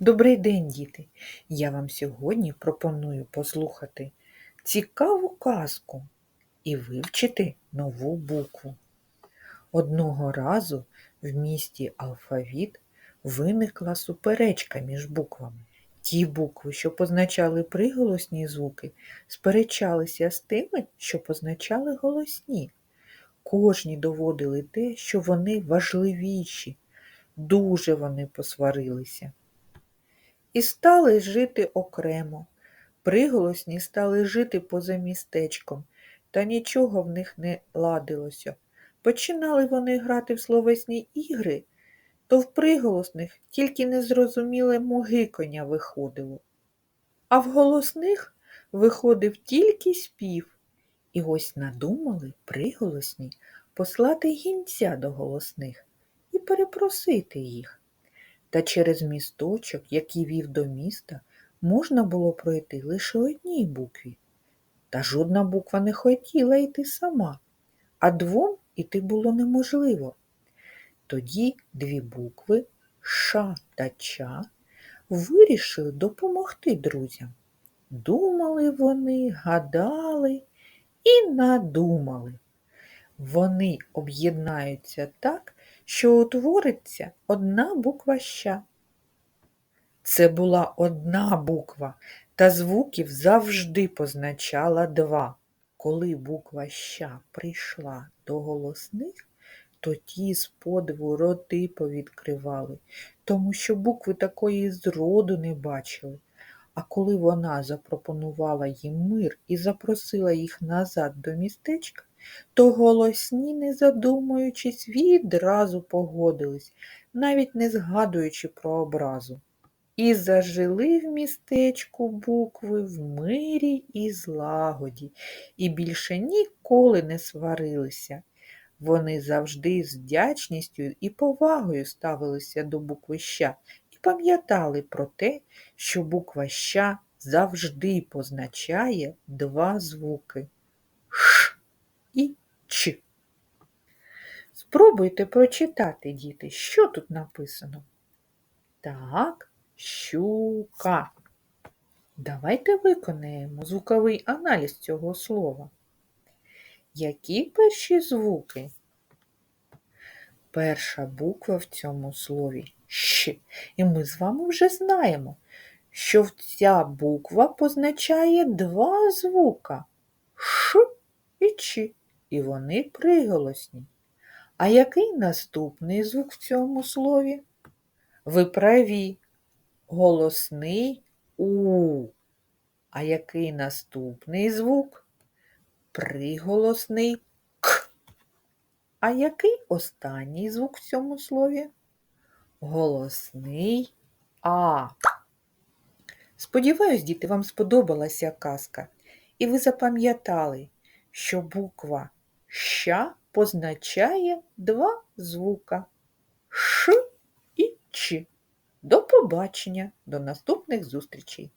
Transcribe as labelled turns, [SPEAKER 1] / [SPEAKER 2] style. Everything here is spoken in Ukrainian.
[SPEAKER 1] Добрий день, діти! Я вам сьогодні пропоную послухати цікаву казку і вивчити нову букву. Одного разу в місті Алфавіт виникла суперечка між буквами. Ті букви, що позначали приголосні звуки, сперечалися з тими, що позначали голосні. Кожні доводили те, що вони важливіші. Дуже вони посварилися і стали жити окремо. Приголосні стали жити поза містечком, та нічого в них не ладилося. Починали вони грати в словесні ігри, то в приголосних тільки незрозуміле могикання виходило, а в голосних виходив тільки спів. І ось надумали приголосні послати гінця до голосних і перепросити їх. Та через місточок, який вів до міста, можна було пройти лише одній букві. Та жодна буква не хотіла йти сама, а двом іти було неможливо. Тоді дві букви Ша та Ча вирішили допомогти друзям. Думали вони, гадали і надумали. Вони об'єднаються так, що утвориться одна буква ща. Це була одна буква, та звуків завжди позначала два. Коли буква ща прийшла до голосних, то ті з подиву роти повідкривали, тому що букви такої зроду не бачили. А коли вона запропонувала їм мир і запросила їх назад до містечка, то голосні, не задумуючись, відразу погодились, навіть не згадуючи про образу. І зажили в містечку букви в мирі і злагоді, і більше ніколи не сварилися. Вони завжди з вдячністю і повагою ставилися до букви ща і пам'ятали про те, що буква ща завжди позначає два звуки і Ч. Спробуйте прочитати, діти, що тут написано. Так, щука. Давайте виконаємо звуковий аналіз цього слова. Які перші звуки? Перша буква в цьому слові Щ. І ми з вами вже знаємо, що ця буква позначає два звука Ш і Ч, і вони приголосні. А який наступний звук в цьому слові? Ви праві, голосний У. А який наступний звук? Приголосний К. А який останній звук в цьому слові? Голосний А. Сподіваюсь, діти, вам сподобалася казка, і ви запам'ятали, що буква Щ позначає два звука Ш і Ч. До побачення, до наступних зустрічей!